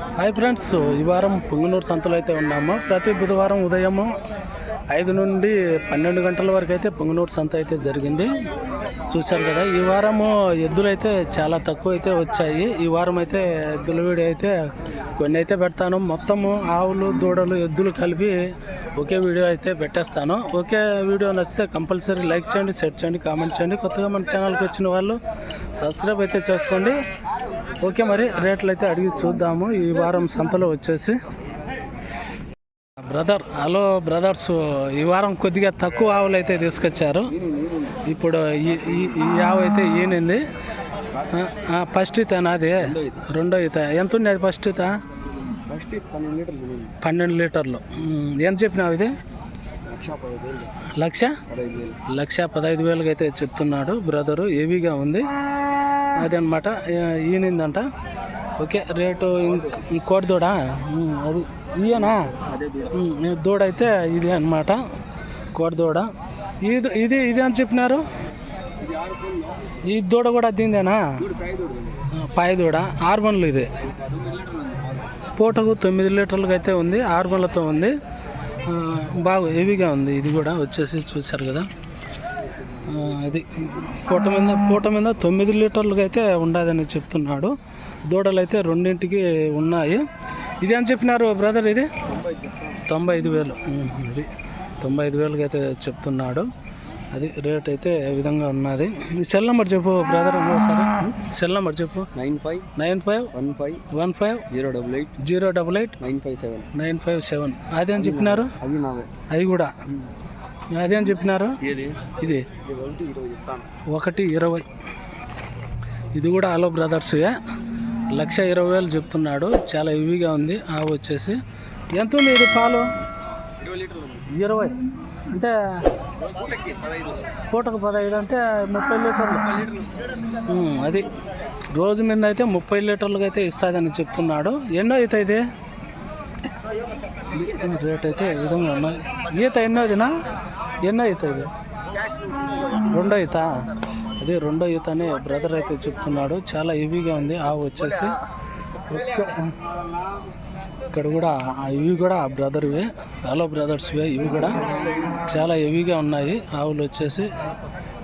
Hi friends ఈ వారం పుంగనూరు సంతలో అయితే ఉన్నాము. ప్రతి బుధవారం ఉదయము ఐదు నుండి పన్నెండు గంటల వరకు అయితే పొంగనూరు సంత అయితే జరిగింది. చూశారు కదా ఈ వారము ఎద్దులు అయితే చాలా తక్కువ అయితే వచ్చాయి. ఈ వారం అయితే ఎద్దుల వీడియో అయితే కొన్ని అయితే పెడతాను. మొత్తము ఆవులు దూడలు ఎద్దులు కలిపి ఒకే వీడియో అయితే పెట్టేస్తాను. ఒకే వీడియో నచ్చితే కంపల్సరీ లైక్ చేయండి షేర్ చేయండి కామెంట్ చేయండి. కొత్తగా మన ఛానల్కి వచ్చిన వాళ్ళు సబ్స్క్రైబ్ అయితే చేసుకోండి. ఓకే మరి రేట్లు అయితే అడిగి చూద్దాము. ఈ వారం సంతలో వచ్చేసి బ్రదర్ హలో బ్రదర్స్ ఈ వారం కొద్దిగా తక్కువ ఆవులు అయితే తీసుకొచ్చారు. ఇప్పుడు ఈ ఈ- ఆవు అయితే ఈనింది. ఫస్ట్ ఈత నాది. రెండో ఇత. ఎంత ఉంది అది ఫస్ట్ ఇత? పన్నెండు లీటర్లు. ఎంత చెప్పినావు ఇది? లక్ష? లక్ష పదహైదు వేలకి అయితే చెప్తున్నాడు బ్రదరు. హెవీగా ఉంది. అదనమాట ఈనిందంట. ఓకే రేటు ఇంక్- ఇంకోటి దూడ అది. ఇయ్యనా? అదే దూడ. అయితే ఇది అనమాట కోడి దూడ. ఇది ఇది ఇది అని చెప్పినారు? ఈ దూడ కూడా దీందేనా పాయ దూడ. ఆర్బన్లు ఇది. పూటకు తొమ్మిది లీటర్లుగా అయితే ఉంది ఆర్బన్లతో ఉంది. బాగా హెవీగా ఉంది. ఇది కూడా వచ్చేసి చూశారు కదా. ఇది పూట మీద పూట మీద తొమ్మిది లీటర్లుగా అయితే ఉండదని చెప్తున్నాడు. దూడలు అయితే రెండింటికి ఉన్నాయి. ఇది అని చెప్పినారు బ్రదర్ ఇది? తొంభై ఐదు వేలు. ఇది తొంభై ఐదు వేలకి అయితే చెప్తున్నాడు. అది రేట్ అయితే ఈ విధంగా ఉన్నది? సెల్ నెంబర్ చెప్పు బ్రదర్ ఇంకోసారి. సెల్ నెంబర్ చెప్పు. Nine five nine five one five one five zero double eight zero double eight nine five seven. Nine five seven. అదేం చెప్పినారు? అవి నావే. అవి కూడా. అదేం చెప్పినారు? ఏది? ఇది. ఒకటి ఇరవై ఇది కూడా హలో బ్రదర్స్ లక్ష ఇరవై వేలు చెప్తున్నాడు. చాలా హెవీగా ఉంది. ఆవు వచ్చేసి ఎంత ఉంది ఇది పాలు? ఇరవై. అంటే పూటకి పదహైదు అంటే ముప్పై లీటర్లు. అది. రోజు మీద అయితే ముప్పై లీటర్లుగా అయితే ఇస్తుందని చెప్తున్నాడు. ఎన్నో అవుతుంది రేట్ అయితే విధంగా ఉన్నాయి. ఈత ఎన్నోదినా ఎన్నో అవుతుంది రెండో ఈత. అదే రెండో ఈత అని బ్రదర్ అయితే చెప్తున్నాడు. చాలా హెవీగా ఉంది. ఆవు వచ్చేసి. ఇక్కడ కూడా ఇవి కూడా బ్రదర్వే. హలో బ్రదర్స్వే ఇవి కూడా చాలా హెవీగా ఉన్నాయి. ఆవులు వచ్చేసి.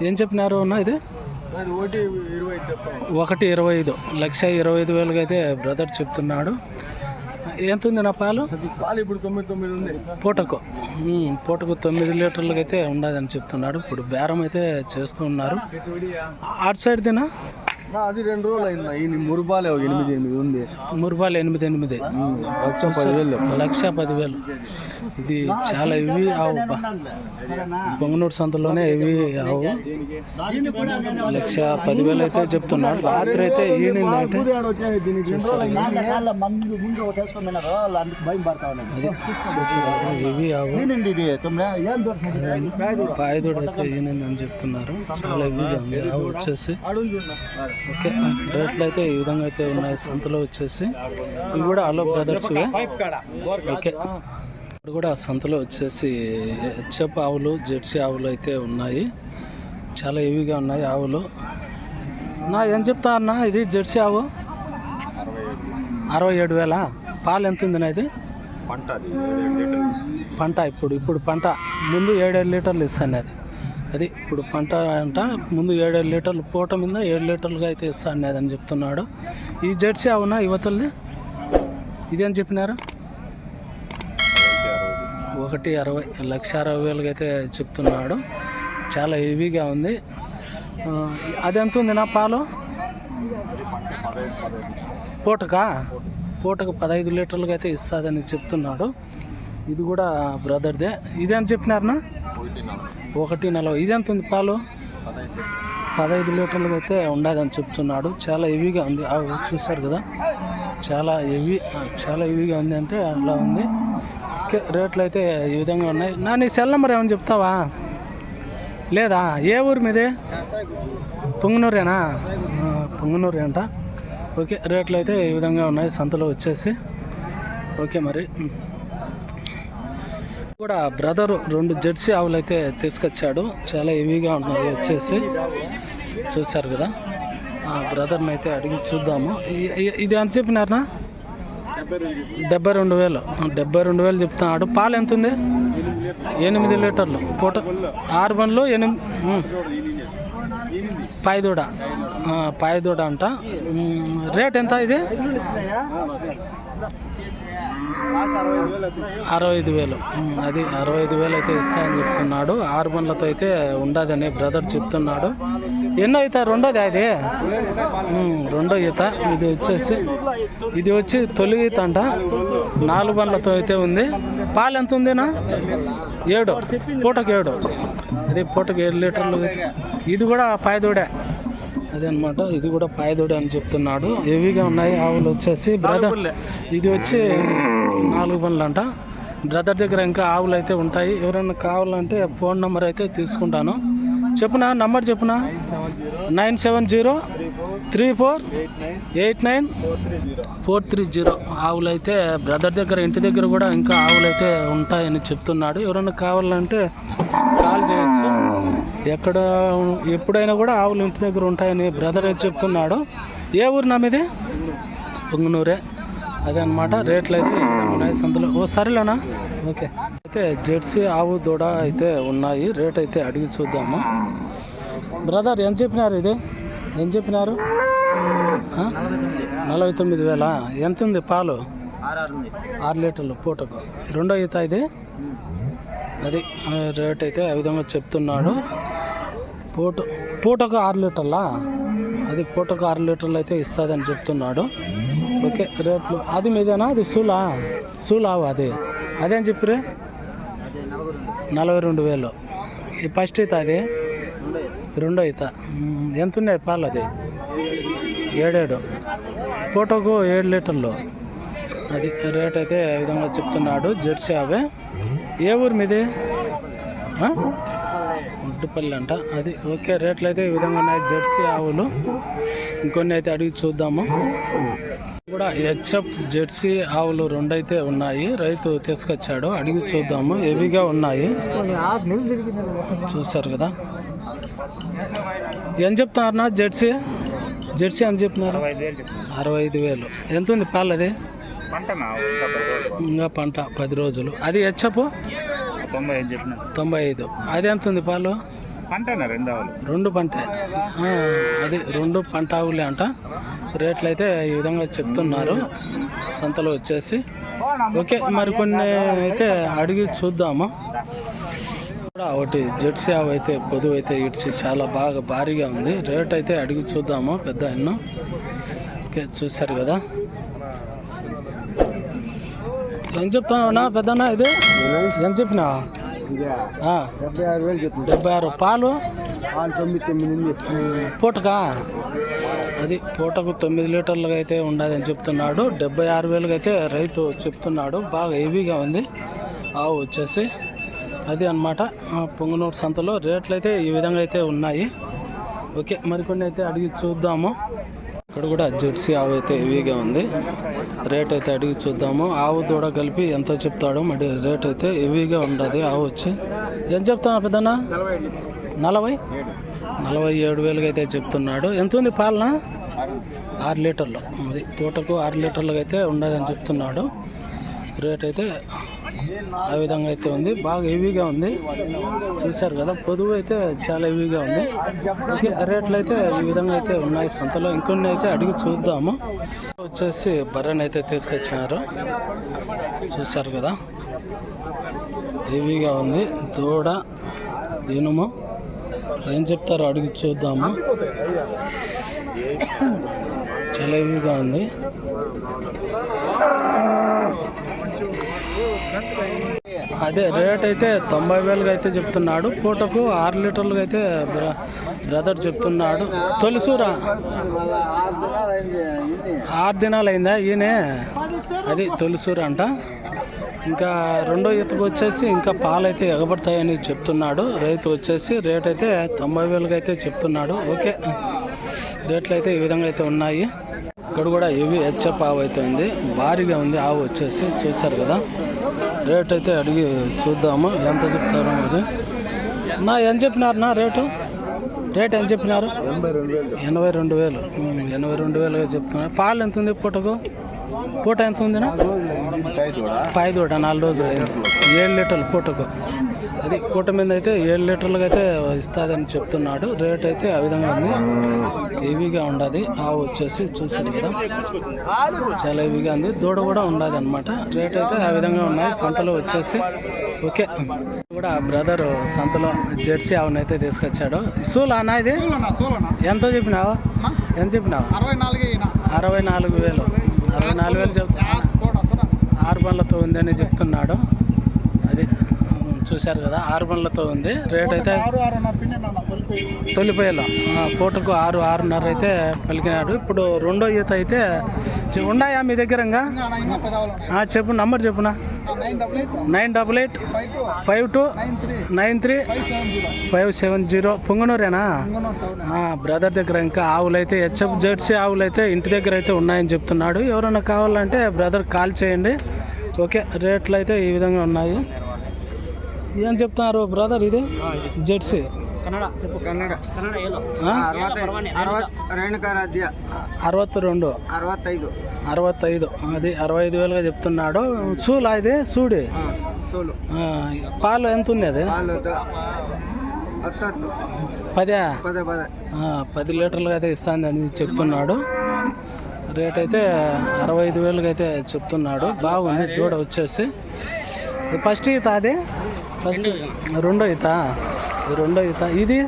ఏం చెప్పినారు అన్న ఇది? ఒకటి ఇరవై ఐదు. లక్ష ఇరవై ఐదు వేలుగా అయితే బ్రదర్ చెప్తున్నాడు. ఎంత ఉంది నా పాలు? పాలు ఇప్పుడు తొమ్మిది తొమ్మిది ఉంది. పూటకు. పూటకు తొమ్మిది లీటర్లకి అయితే ఉండదని చెప్తున్నాడు. ఇప్పుడు బేరం అయితే చేస్తూ ఉన్నారు. అటు సైడ్ తినా? అది రెండు రోజులు అయింది ఈ మురుపాలే ఎనిమిది ఎనిమిది ఉంది. మురుబాలు ఎనిమిది ఎనిమిది. లక్ష పదివేలు. లక్ష పదివేలు. ఇది చాలా ఇవి ఆవు. పొంగనూరు సంతలోనే ఇవి ఆవు. లక్ష పదివేలు అయితే చెప్తున్నాడు. రాత్రి అయితే చూసారా? ఇవి ఆవు. పాయదోడు అయితే ఈయనందని చెప్తున్నారు. చాలా ఆవు. వచ్చేసి ఓకే. రేట్లు అయితే ఈ విధంగా అయితే ఉన్నాయి. సంతలో వచ్చేసి ఇవి కూడా అలో బ్రదర్స్ ఓకే. ఇక్కడ కూడా సంతలో వచ్చేసి హెచ్ఎఫ్ ఆవులు జెర్సీ ఆవులు అయితే ఉన్నాయి. చాలా హెవీగా ఉన్నాయి ఆవులు. నా ఏం చెప్తా అన్న ఇది జెర్సీ ఆవు? అరవై ఏడు వేల? పాలు ఎంత ఉంది నా ఇది? పంట ఇప్పుడు ఇప్పుడు పంట. ముందు ఏడేడు లీటర్లు ఇస్తాను అది అది ఇప్పుడు పంట అంట ముందు ఏడేడు లీటర్లు పూట మీద ఏడు లీటర్లుగా అయితే ఇస్తాను అది అని చెప్తున్నాడు. ఈ జెర్సీ అవునా యువతల్ని? ఇదేం చెప్పినారు? ఒకటి అరవై లక్ష అరవై వేలకి అయితే చెప్తున్నాడు. చాలా హెవీగా ఉంది. అది అదెంత ఉంది నా పాలు? పూటకా? పూటకు పదహైదు లీటర్లుగా అయితే ఇస్తుందని చెప్తున్నాడు. ఇది కూడా బ్రదర్దే. ఇదే అని చెప్పినారనా? ఒకటి నలభై. ఇదెంత ఉంది పాలు? పదహైదు లీటర్లకు అయితే ఉండదని చెప్తున్నాడు. చాలా హెవీగా ఉంది. ఆ చూస్తారు కదా? చాలా హెవీ చాలా హెవీగా ఉంది అంటే అలా ఉంది. ఓకే రేట్లు అయితే ఈ విధంగా ఉన్నాయి. నా నీ సెల్ నెంబర్ ఏమైనా చెప్తావా? లేదా? ఏ ఊరు మీది? పొంగనూరేనా? ఆ, పొంగనూరే అంట. ఓకే రేట్లు అయితే ఈ విధంగా ఉన్నాయి. సంతలో వచ్చేసి. ఓకే మరి. కూడా బ్రదర్ రెండు జెర్సీ ఆవులు అయితే తీసుకొచ్చాడు. చాలా హెవీగా ఉన్నాయి వచ్చేసి. చూశారు కదా? ఆ బ్రదర్ని అయితే అడిగి చూద్దాము. ఇది ఎంత చెప్పినారనా డెబ్బై రెండు వేలు. డెబ్బై రెండు వేలు చెప్తున్నాడు. పాలు ఎంత ఉంది? ఎనిమిది లీటర్లు. పూట ఆరు బండ్లు ఎనిమిది పాయదూడ. పాయదూడ అంట. రేట్ ఎంత ఇది? అరవై ఐదు వేలు. అది అరవై ఐదు వేలు అయితే ఇస్తా అని చెప్తున్నాడు. ఆరు బండ్లతో అయితే ఉండదని బ్రదర్ చెప్తున్నాడు. ఎన్నో ఈత రెండోది అది? రెండో ఈత ఇది వచ్చేసి ఇది వచ్చి తొలి ఈత అంట. నాలుగు బండ్లతో అయితే ఉంది. పాలు ఎంత ఉందినా? ఏడు. పూటకు ఏడు. అది పూటకు ఏడు లీటర్లు. ఇది కూడా పాయదూడే. అదే అనమాట ఇది కూడా పాయదూడే అని చెప్తున్నాడు. హెవీగా ఉన్నాయి. ఆవులు వచ్చేసి బ్రదర్ ఇది వచ్చి నాలుగు బండ్లు అంట బ్రదర్ దగ్గర ఇంకా ఆవులు అయితే ఉంటాయి. ఎవరైనా కావాలంటే ఫోన్ నెంబర్ అయితే తీసుకుంటాను. చెప్పునా? Number చెప్పునా? Nine seven zero three four eight nine four three zero. ఆవులు అయితే బ్రదర్ దగ్గర ఇంటి దగ్గర కూడా ఇంకా ఆవులు అయితే ఉంటాయని చెప్తున్నాడు. ఎవరైనా కావాలంటే కాల్ చేయొచ్చు. ఎక్కడ ఎప్పుడైనా కూడా ఆవులు ఇంటి దగ్గర ఉంటాయని బ్రదర్ అయితే చెప్తున్నాడు. ఏ ఊరు నా మీది? పొంగునూరే. అదే అనమాట రేట్లు అయితే ఉన్నాయి? సంతలో ఓ సరేలేనా? ఓకే. అయితే జెర్సీ ఆవు దూడ అయితే ఉన్నాయి. రేట్ అయితే అడిగి చూద్దాము. బ్రదర్ ఎంత చెప్పినారు ఇది? ఏం చెప్పినారు? నలభై తొమ్మిది వేల? ఎంత ఉంది. పాలు ఆరు లీటర్లు పూటకు. రెండో ఈత ఇది? అది రేట్ అయితే ఆ విధంగా చెప్తున్నాడు. పూట పూటకు ఆరు లీటర్లా అది పూటకు ఆరు లీటర్లు అయితే ఇస్తుందని చెప్తున్నాడు. ఓకే రేట్లు అది మీదేనా? అది సూలా? సూలావు అది? అదేం చెప్పిరే నలభై రెండు వేలు. ఈ ఫస్ట్ అయితే అది? రెండో ఈత. ఎంత ఉన్నాయి పాలు అది? ఏడేడు. పూటకు ఏడు లీటర్లు. అది రేట్ అయితే ఈ విధంగా చెప్తున్నాడు జెర్సీ అవే. ఏ ఊరు మీది? ఆ? ముట్టుపల్లి అంట. అది ఓకే రేట్లు అయితే ఈ విధంగా ఉన్నాయి. జెర్సీ ఆవులు. ఇంకొన్ని అయితే అడిగి చూద్దాము. కూడా హెచ్ఎఫ్ జెర్సీ ఆవులు రెండైతే ఉన్నాయి. రైతు తీసుకొచ్చాడు. అడిగి చూద్దాము. హెవీగా ఉన్నాయి. చూస్తారు కదా. ఏం చెప్తున్నారు నా జెర్సీ? జెర్సీ అని చెప్తున్నారు? అరవై ఐదు వేలు. ఎంత ఉంది పాలది అది? ఇంకా పంట పది రోజులు. అది హెచ్ఎఫ్ తొంభై ఐదు చెప్పిన. తొంభై ఐదు. అది ఎంత ఉంది పాలు? రెండు రెండు పంటే. అది రెండు పంట ఆవులే అంట. రేట్లు అయితే ఈ విధంగా చెప్తున్నారు. సంతలో వచ్చేసి. ఓకే మరి కొన్ని అయితే అడిగి చూద్దాము. ఒకటి జెర్సీ ఆవు అయితే పొదువు అయితే ఇడిచి చాలా బాగా భారీగా ఉంది. రేట్ అయితే అడిగి చూద్దాము పెద్ద ఎన్నో. ఓకే చూశారు కదా. ఏం చెప్తావునా పెద్దనా ఇది? ఏం చెప్పినా? డెబ్బై ఆరు వేలు డెబ్బై ఆరు పాలు? వాళ్ళు తొమ్మిది తొమ్మిది పూటకా? అది పూటకు తొమ్మిది లీటర్లుగా అయితే ఉండదని చెప్తున్నాడు. డెబ్బై ఆరు వేలుగా అయితే రైతు చెప్తున్నాడు. బాగా హెవీగా ఉంది. ఆవు వచ్చేసి అది అనమాట పొంగనూరు సంతలో రేట్లు అయితే ఈ విధంగా అయితే ఉన్నాయి. ఓకే మరికొన్ని అయితే అడిగి చూద్దాము. ఇక్కడ కూడా జెర్సీ ఆవు అయితే హెవీగా ఉంది. రేట్ అయితే అడిగి చూద్దాము. ఆవు దూడ కలిపి ఎంత చెప్తాడో మరి రేట్ అయితే హెవీగా ఉండదు ఆవు వచ్చి. ఏం చెప్తావు పెద్దనా నలభై? నలభై ఏడు వేలుగా అయితే చెప్తున్నాడు. ఎంత ఉంది పాలన? ఆరు లీటర్లు. అది పూటకు ఆరు లీటర్లుగా అయితే ఉండదని చెప్తున్నాడు. రేట్ అయితే ఆ విధంగా అయితే ఉంది. బాగా హెవీగా ఉంది. చూశారు కదా పొదువు అయితే చాలా హెవీగా ఉంది. ఓకే రేట్లు అయితే ఈ విధంగా అయితే ఉన్నాయి. సంతలో ఇంకొన్ని అయితే అడిగి చూద్దాము. వచ్చేసి బర్రెని అయితే తీసుకొచ్చినారు. చూశారు కదా హెవీగా ఉంది. దూడ ఇనుము ఏం చెప్తారో అడిగి చూద్దాము. చాలా హెవీగా ఉంది. అదే రేట్ అయితే తొంభై వేలుగా అయితే చెప్తున్నాడు. పూటకు ఆరు లీటర్లుగా అయితే బ్ర- బ్రదర్ చెప్తున్నాడు. తొలిసూరా. ఆరు దినాలు అయిందా ఈయనే? అది తొలిసూర అంట. ఇంకా రెండో ఈతకు వచ్చేసి ఇంకా పాలు అయితే ఎగబడతాయని చెప్తున్నాడు. రైతు వచ్చేసి రేట్ అయితే తొంభై వేలుగా అయితే చెప్తున్నాడు. ఓకే. రేట్లు అయితే ఈ విధంగా అయితే ఉన్నాయి. ఇక్కడ కూడా హెవీ హెచ్ఎఫ్ ఆవు అయితే ఉంది. భారీగా ఉంది ఆవు వచ్చేసి. చూసారు కదా? రేట్ అయితే అడిగి చూద్దాము. ఎంత చెప్తారు మరి. నా ఎంత చెప్పినారు నా రేటు? రేట్ ఎంత చెప్పినారు? ఎనభై రెండు వేలు. ఎనభై రెండు వేలు వేలుగా చెప్తున్నారు. పాలు ఎంత ఉంది పూటకు? పూట ఎంత ఉందినా? పై దూడ నాలుగు రోజులు ఏడు లీటర్లు పూటకు. అది కూట మీద అయితే ఏడు లీటర్లకు అయితే ఇస్తుందని చెప్తున్నాడు. రేట్ అయితే ఆ విధంగా ఉంది. హెవీగా ఉండదు. ఆవు వచ్చేసి చూసారు కదా. చాలా హెవీగా ఉంది. దూడ కూడా ఉండదు అనమాట రేట్ అయితే ఆ విధంగా ఉన్నాయి. సంతలో వచ్చేసి ఓకే. కూడా బ్రదర్ సంతలో జెర్సీ ఆవును అయితే తీసుకొచ్చాడు. సూల్ అన్న ఇది? ఎంత చెప్పినావు? ఎంత చెప్పినావు? అరవై నాలుగు వేలు. అరవై నాలుగు వేలు చెప్తున్నా ఆరు బండ్లతో ఉందని చెప్తున్నాడు. చూశారు కదా ఆరు బండ్లతో ఉంది. రేట్ అయితే తొలిపోయేలో. పూటకు ఆరు ఆరున్నర అయితే పలికినాడు. ఇప్పుడు రెండో ఈత అయితే ఉన్నాయా మీ దగ్గర చెప్పు number చెప్పునా? Nine double eight. Five two. Nine three. Five seven zero. పొంగనూరేనా? Brother దగ్గర ఇంకా ఆవులు అయితే హెచ్ఎఫ్ జెర్సీ ఆవులు అయితే ఇంటి దగ్గర అయితే ఉన్నాయని చెప్తున్నాడు. ఎవరైనా కావాలంటే బ్రదర్ కాల్ చేయండి. ఓకే రేట్లు అయితే ఈ విధంగా ఉన్నాయి. ఏం చెప్తున్నారు బ్రదర్ ఇది? జెర్సీ అరవత్ రెండు అరవత్తైదు. ఐదు అది అరవై ఐదు వేలుగా చెప్తున్నాడు. చూలా ఇది? చూడి పాలు ఎంత ఉన్నది పదే? పది లీటర్లుగా అయితే ఇస్తాందని చెప్తున్నాడు. రేట్ అయితే అరవై ఐదు వేలుగా అయితే చెప్తున్నాడు. బాగుంది. దూడ వచ్చేసి. ఫస్ట్ ఇది అది? ఫస్ట్ రెండో ఈత ఇది? రెండో ఈత ఇది.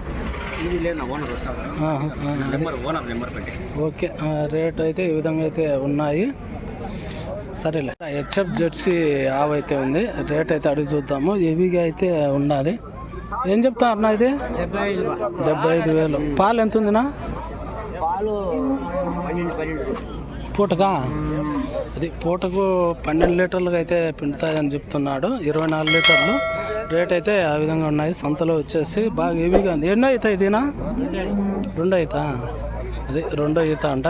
ఓకే ఆ, రేట్ అయితే ఈ విధంగా అయితే ఉన్నాయి. సరేలే. హెచ్ఎఫ్ జెర్సీ ఆవు అయితే ఉంది. రేట్ అయితే అడిగి చూద్దాము. హెవీగా అయితే ఉన్నది. ఏం చెప్తారు అన్న ఇది? డెబ్బై ఐదు వేలు. పాలు ఎంత ఉందినా? పూటకా? అది పూటకు పన్నెండు లీటర్లుగా అయితే పిండుతాయని చెప్తున్నాడు. ఇరవై నాలుగు లీటర్లు. రేట్ అయితే ఆ విధంగా ఉన్నాయి. సంతలో వచ్చేసి బాగా హెవీగా ఉంది. ఎన్నో అవుతాయి ఇదినా రెండో అవుతా అది రెండో ఈత అంట.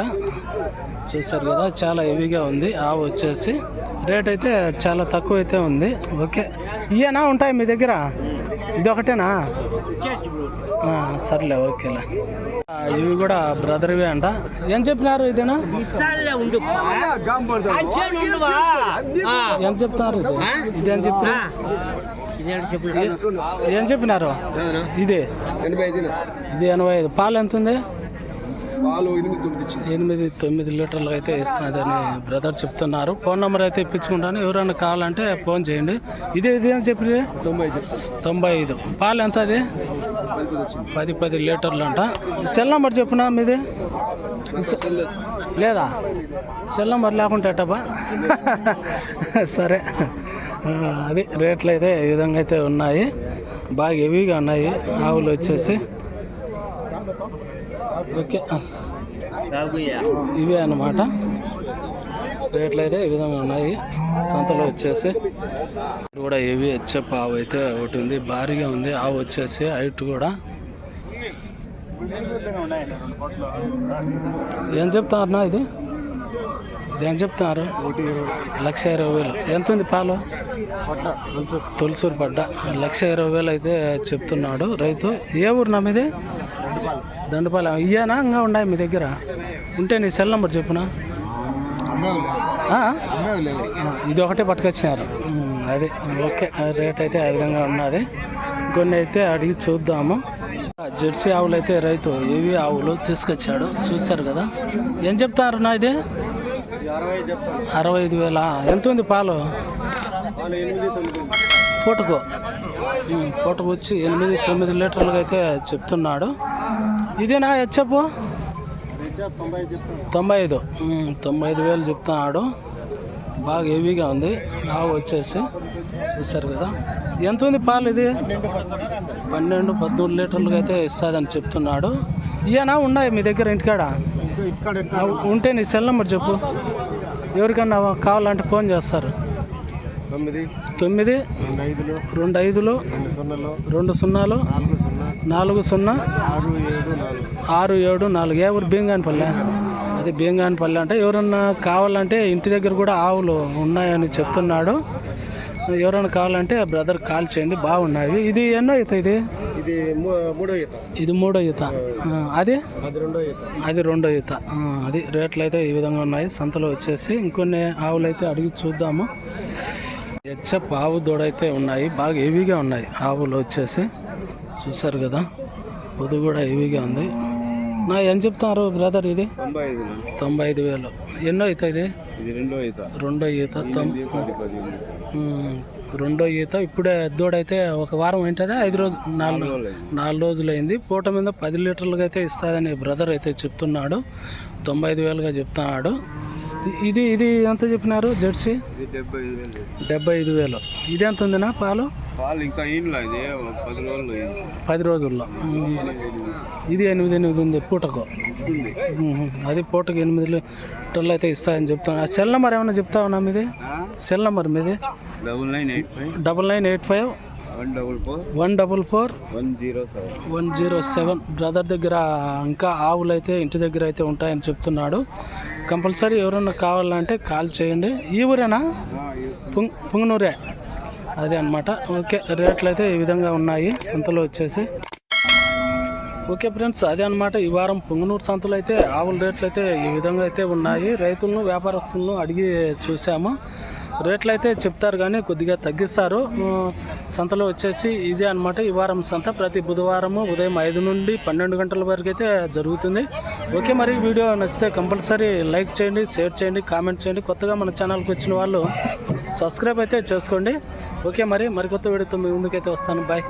చూసారు కదా చాలా హెవీగా ఉంది. ఆవు వచ్చేసి రేట్ అయితే చాలా తక్కువ అయితే ఉంది. ఓకే. ఇయేనా ఉంటాయి మీ దగ్గర? ఇది ఒకటేనా ఆ, సర్లే ఓకేలే. ఇవి కూడా బ్రదర్వే అంట. ఏం చెప్పినారు ఇదేనా? ఏం చెప్తున్నారు ఇది? ఇదేం చెప్పిన ఏం చెప్పినారు? ఇది. ఇది ఎనభై ఐదు. పాలు ఎంత ఉంది పాలు ఎనిమిది తొమ్మిది ఎనిమిది తొమ్మిది లీటర్లు అయితే ఇస్తుందని బ్రదర్ చెప్తున్నారు. ఫోన్ నెంబర్ అయితే ఇప్పించుకుంటాను. ఎవరైనా కావాలంటే ఫోన్ చేయండి. ఇదే ఇది అని చెప్పి తొంభై ఐదు తొంభై ఐదు. పాలు ఎంత అది? పది పది లీటర్లు అంట. సెల్ నెంబర్ చెప్పునా మీది? లేదా? సెల్ నెంబర్ లేకుంటే ఎట్టబా సరే. అది రేట్లు అయితే ఈ విధంగా అయితే ఉన్నాయి. బాగా హెవీగా ఉన్నాయి. ఆవులు వచ్చేసి. ఓకే. ఇవే అన్నమాట. రేట్లు అయితే ఈ విధంగా ఉన్నాయి. సంతలో వచ్చేసి కూడా హెవీ హెచ్ఎఫ్ ఆవు అయితే ఒకటి ఉంది భారీగా ఉంది. ఆవు వచ్చేసి హైట్ కూడా ఏం చెప్తారన్నా ఇది? ఇది ఏం చెప్తున్నారు? లక్ష ఇరవై వేలు. ఎంత ఉంది పాలు? తొలిసూరు పడ్డ. లక్ష ఇరవై వేలు అయితే చెప్తున్నాడు రైతు. ఏ ఊరు నా మీది? దండపాలెం. ఇయ్యానా? ఇంకా ఉన్నాయి మీ దగ్గర? ఉంటే నీ సెల్ నెంబర్ చెప్పునా? ఇది ఒకటే పట్టుకొచ్చినారు. అది. ఓకే. రేట్ అయితే ఆ విధంగా ఉన్నది. కొన్ని అయితే అడిగి చూద్దాము. జెర్సీ ఆవులు అయితే రైతు ఏవి ఆవులు తీసుకొచ్చాడు. చూస్తారు కదా. ఏం చెప్తారు నా ఇది? అరవై ఐదు వేల? ఎంత ఉంది పాలు? పూటకు. పూటకు వచ్చి ఎనిమిది తొమ్మిది లీటర్లుగా అయితే చెప్తున్నాడు. ఇదేనా హెచ్చపు తొంభై ఐదు. తొంభై ఐదు వేలు చెప్తున్నాడు బాగా హెవీగా ఉంది. ఆవు వచ్చేసి చూసారు కదా. ఎంత ఉంది పాలు ఇది? పన్నెండు పదమూడు లీటర్లుగా అయితే ఇస్తుందని చెప్తున్నాడు. ఇయేనా ఉన్నాయి మీ దగ్గర ఇంటికాడ? ఉంటే నీ సెల్ నెంబర్ చెప్పు. ఎవరికన్నా కావాలంటే ఫోన్ చేస్తారు. తొమ్మిది తొమ్మిది రెండు ఐదులు రెండు సున్నాలు నాలుగు సున్నా? ఆరు ఏడు నాలుగు. ఆరు ఏడు నాలుగు. ఏ ఊరు? బీంగానిపల్లె అది బీంగానిపల్లె అంటే ఎవరన్నా కావాలంటే ఇంటి దగ్గర కూడా ఆవులు ఉన్నాయని చెప్తున్నాడు. ఎవరైనా కావాలంటే బ్రదర్ కాల్ చేయండి. బాగున్నాయి. ఇది ఎన్నో ఈత ఇది? ఇది మూడో ఈత. ఇది మూడో ఈత. అది? అది రెండో ఈత. అది రెండో ఈత. ఆ, అది రేట్లు అయితే ఈ విధంగా ఉన్నాయి. సంతలో వచ్చేసి ఇంకొన్ని ఆవులు అయితే అడిగి చూద్దాము. హెచ్ఎఫ్ ఆవు దూడ అయితే ఉన్నాయి. బాగా హెవీగా ఉన్నాయి. ఆవులు వచ్చేసి. చూసారు కదా? పొద్దు కూడా హెవీగా ఉంది. నా ఏం చెప్తున్నారు బ్రదర్ ఇది? తొంభై ఐదు వేలు. ఎన్నో ఈత ఇది? రెండో ఈత. రెండో ఈత. పది పది రెండో ఈత. ఇప్పుడే దూడైతే ఒక వారం ఏంటది ఐదు రోజులు నాలుగు నాలుగు రోజులు అయింది పూట మీద పది లీటర్లుగా అయితే ఇస్తుందని బ్రదర్ అయితే చెప్తున్నాడు. తొంభై ఐదు వేలుగా చెప్తున్నాడు. ఇది ఇది ఎంత చెప్పినారు? జెర్సీ? డెబ్బై ఐదు వేలు. ఇది ఎంత ఉందినా పాలు? పాలు ఇంకా పది రోజులు. పది రోజుల్లో. ఇది ఎనిమిది ఎనిమిది ఉంది పూటకు. ఇస్తుంది. అది పూటకు ఎనిమిది లీటర్లు అయితే ఇస్తాయని చెప్తున్నా. సెల్ నెంబర్ ఏమైనా చెప్తా ఉన్నా మీది? సెల్ నెంబర్ మీది? Double nine eight five. Double nine eight five. One double four. One double four. One zero seven. One zero seven. Brother దగ్గర ఇంకా ఆవులు అయితే ఇంటి దగ్గర అయితే ఉంటాయని చెప్తున్నాడు. కంపల్సరీ ఎవరన్నా కావాలంటే కాల్ చేయండి. ఈ ఊరేనా? పుంగ్ పుంగనూరే. అదే అన్నమాట. ఓకే రేట్లు అయితే ఈ విధంగా ఉన్నాయి. సంతలో వచ్చేసి. ఓకే ఫ్రెండ్స్ అదే అన్నమాట. ఈ వారం పొంగనూరు సంతలో అయితే ఆవుల రేట్లు అయితే ఈ విధంగా అయితే ఉన్నాయి. రైతులను వ్యాపారస్తులను అడిగి చూసాము. రేట్లు అయితే చెప్తారు కానీ కొద్దిగా తగ్గిస్తారు. సంతలో వచ్చేసి ఇదే అన్నమాట. ఈ వారం సంత ప్రతి బుధవారము ఉదయం ఐదు నుండి పన్నెండు గంటల వరకు అయితే జరుగుతుంది. ఓకే మరి వీడియో నచ్చితే కంపల్సరీ లైక్ చేయండి షేర్ చేయండి కామెంట్ చేయండి. కొత్తగా మన ఛానల్కి వచ్చిన వాళ్ళు సబ్స్క్రైబ్ అయితే చేసుకోండి. ఓకే మరి మరికొత్త వీడియోతో మీ ముందుకైతే వస్తాను. బాయ్